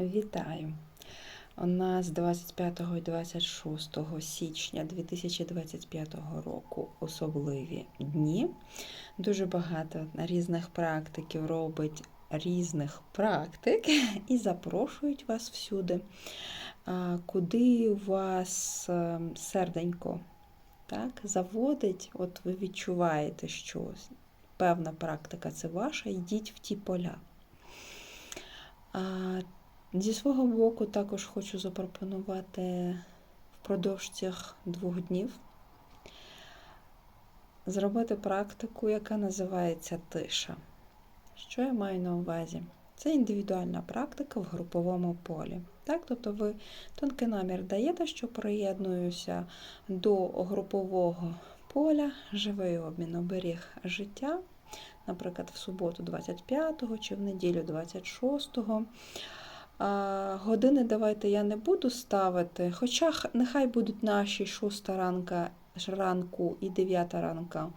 Вітаю! У нас 25 і 26 січня 2025 року особливі дні. Дуже багато різних практиків робить різних практик і запрошують вас всюди, куди вас е, серденько так, заводить, от ви відчуваєте, що певна практика це ваша, йдіть в ті поля. Зі свого боку також хочу запропонувати впродовж цих двох днів зробити практику, яка називається тиша. Що я маю на увазі? Це індивідуальна практика в груповому полі. Так? Тобто ви тонкий намір даєте, що приєднуюся до групового поля, живий обмін оберіг життя, наприклад, в суботу 25-го чи в неділю 26-го. Години давайте я не буду ставити, хоча нехай будуть наші 6 ранка, ранку і 9 ранка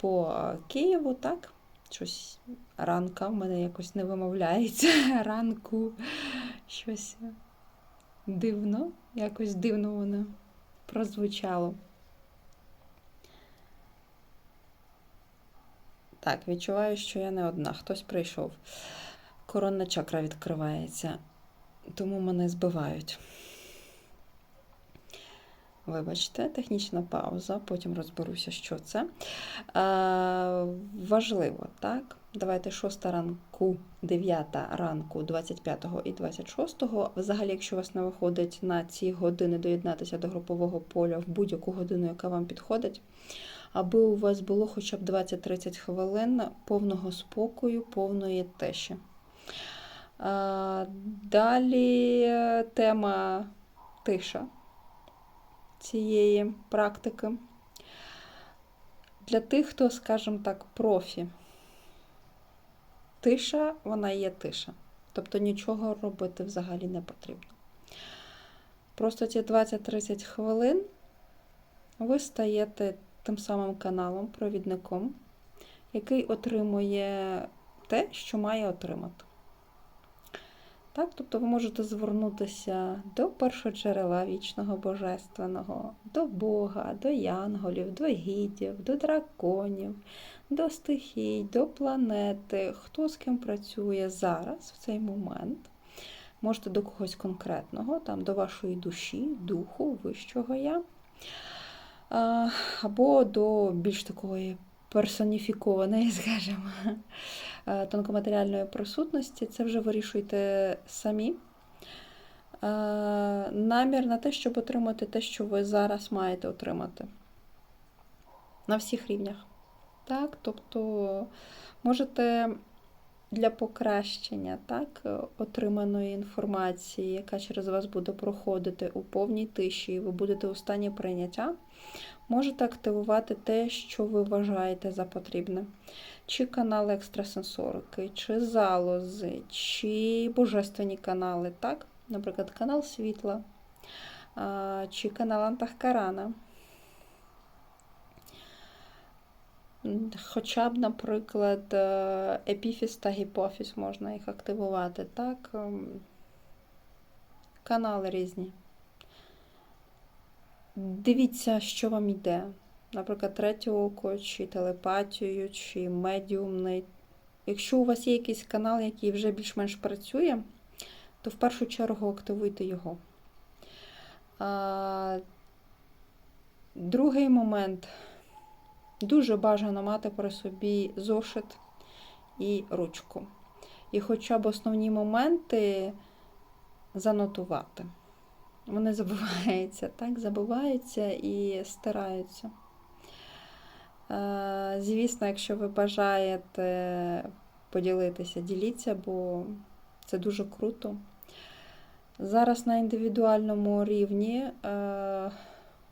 по Києву, так? Щось ранка в мене якось не вимовляється. Ранку щось дивно, якось дивно воно прозвучало. Так, відчуваю, що я не одна. Хтось прийшов. Коронна чакра відкривається, тому мене збивають. Вибачте, технічна пауза, потім розберуся, що це. Е, Важливо, так? Давайте 6 ранку, 9 ранку, 25 і 26. Взагалі, якщо у вас не виходить на ці години доєднатися до групового поля в будь-яку годину, яка вам підходить, аби у вас було хоча б 20-30 хвилин повного спокою, повної тиші. Е, Далі тема тиша цієї практики. Для тих, хто, скажімо так, профі. Тиша, вона є тиша. Тобто нічого робити взагалі не потрібно. Просто ці 20-30 хвилин ви стаєте тим самим каналом, провідником, який отримує те, що має отримати. Так, Тобто ви можете звернутися до першоджерела вічного божественного, до Бога, до янголів, до гідів, до драконів, до стихій, до планети, хто з ким працює зараз, в цей момент. Можете до когось конкретного, там, до вашої душі, духу, вищого я, або до більш такої персоніфікованої, скажімо, тонкоматеріальної присутності, це вже вирішуйте самі. Е, намір на те, щоб отримати те, що ви зараз маєте отримати. На всіх рівнях. Так, Тобто можете для покращення так, отриманої інформації, яка через вас буде проходити у повній тиші, і ви будете у стані прийняття, можете активувати те, що ви вважаєте за потрібне. Чи канали екстрасенсорики, чи залози, чи божественні канали, так? наприклад, канал світла, чи канал Антахкарана. Хоча б, наприклад, е, епіфіс та гіпофіс можна їх активувати, так? Ем, канали різні. Дивіться, що вам йде. Наприклад, третє око, чи телепатію, чи медіумний. Якщо у вас є якийсь канал, який вже більш-менш працює, то в першу чергу активуйте його. А, Другий момент. Дуже бажано мати при собі зошит і ручку. І хоча б основні моменти занотувати. Вони забуваються, так, забуваються і стираються. Е, звісно, якщо ви бажаєте поділитися, діліться, бо це дуже круто. Зараз на індивідуальному рівні е,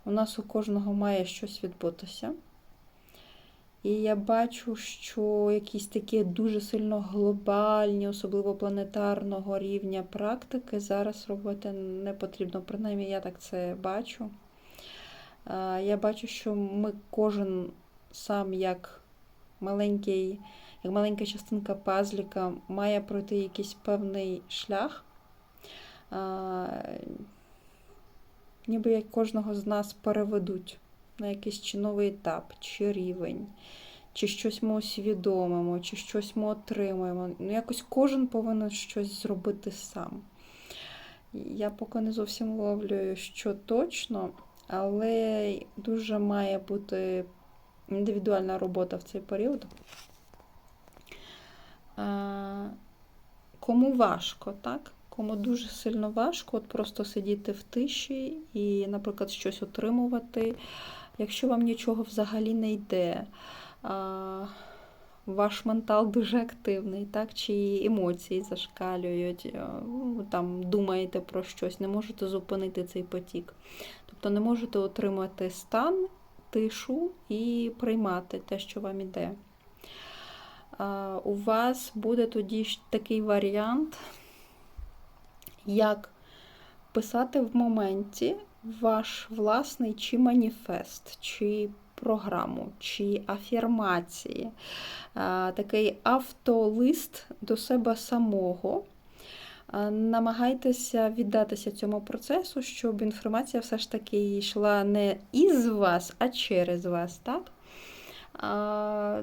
у нас у кожного має щось відбутися. І я бачу, що якісь такі дуже сильно глобальні, особливо планетарного рівня практики зараз робити не потрібно. Принаймні, я так це бачу. Я бачу, що ми кожен сам як маленький, як маленька частинка пазліка має пройти якийсь певний шлях. ніби як кожного з нас переведуть на якийсь чи новий етап, чи рівень, чи щось ми усвідомимо, чи щось ми отримуємо. Ну, якось кожен повинен щось зробити сам. Я поки не зовсім ловлюю, що точно, але дуже має бути індивідуальна робота в цей період. Кому важко, так? Кому дуже сильно важко, от просто сидіти в тиші і, наприклад, щось отримувати. Якщо вам нічого взагалі не йде, ваш ментал дуже активний, так? чи емоції зашкалюють, ну, там думаєте про щось, не можете зупинити цей потік. Тобто не можете отримати стан, тишу і приймати те, що вам іде. У вас буде тоді такий варіант, як писати в моменті ваш власний чи маніфест, чи програму, чи афірмації, такий автолист до себе самого. Намагайтеся віддатися цьому процесу, щоб інформація все ж таки йшла не із вас, а через вас. так?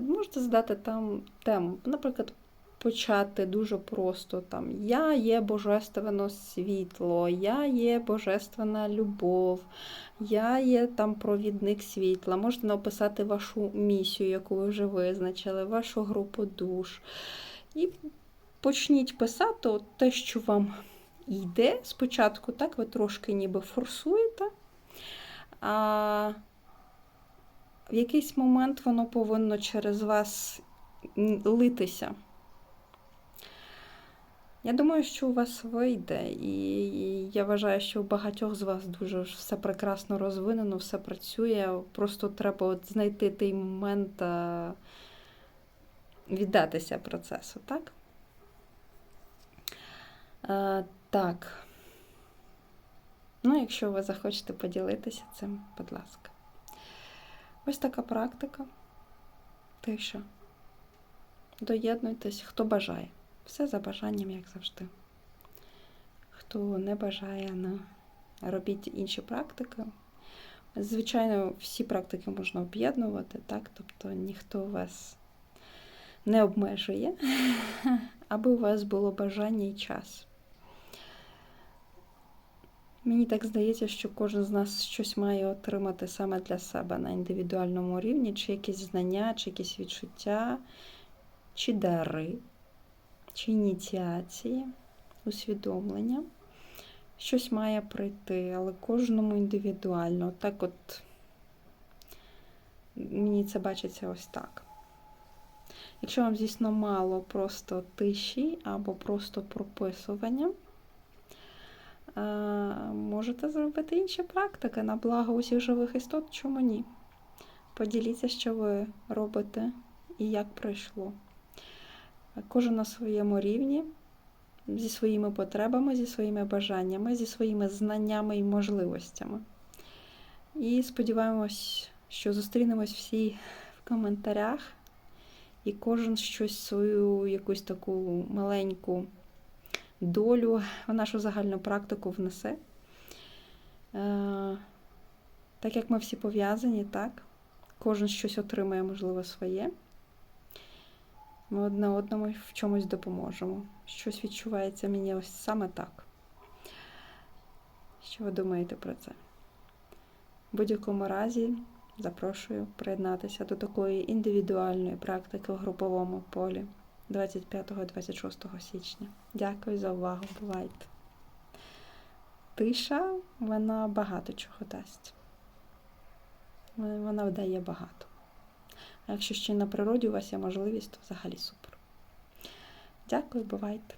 Можете задати там тему, наприклад, почати дуже просто там Я є божественне світло, я є божественна любов, я є там провідник світла. Можете написати вашу місію, яку ви вже визначили, вашу групу душ. І почніть писати те, що вам йде спочатку, так, ви трошки ніби форсуєте. А в якийсь момент воно повинно через вас литися. Я думаю, що у вас вийде, і я вважаю, що у багатьох з вас дуже все прекрасно розвинено, все працює. Просто треба от знайти той момент віддатися процесу, так? А, Так. Ну, якщо ви захочете поділитися цим, будь ласка. Ось така практика. Тиша. Доєднуйтесь, хто бажає. Все за бажанням, як завжди. Хто не бажає, не робіть інші практики. Звичайно, всі практики можна об'єднувати, так? Тобто ніхто вас не обмежує, аби у вас було бажання і час. Мені так здається, що кожен з нас щось має отримати саме для себе на індивідуальному рівні, чи якісь знання, чи якісь відчуття, чи дари, чи ініціації, усвідомлення. Щось має прийти, але кожному індивідуально. Так от мені це бачиться ось так. Якщо вам, звісно, мало просто тиші або просто прописування, можете зробити інші практики на благо усіх живих істот, чому ні? Поділіться, що ви робите і як пройшло. Кожен на своєму рівні, зі своїми потребами, зі своїми бажаннями, зі своїми знаннями і можливостями. І сподіваємось, що зустрінемось всі в коментарях, і кожен щось свою якусь таку маленьку долю в нашу загальну практику внесе. Е, так як ми всі пов'язані, так, кожен щось отримає, можливо, своє. Ми одне одному в чомусь допоможемо. Щось відчувається мені ось саме так. Що ви думаєте про це? В будь-якому разі запрошую приєднатися до такої індивідуальної практики в груповому полі. 25-26 січня. Дякую за увагу. Бувайте. Тиша, вона багато чого дасть. Вона вдає багато. А якщо ще на природі у вас є можливість, то взагалі супер. Дякую, бувайте.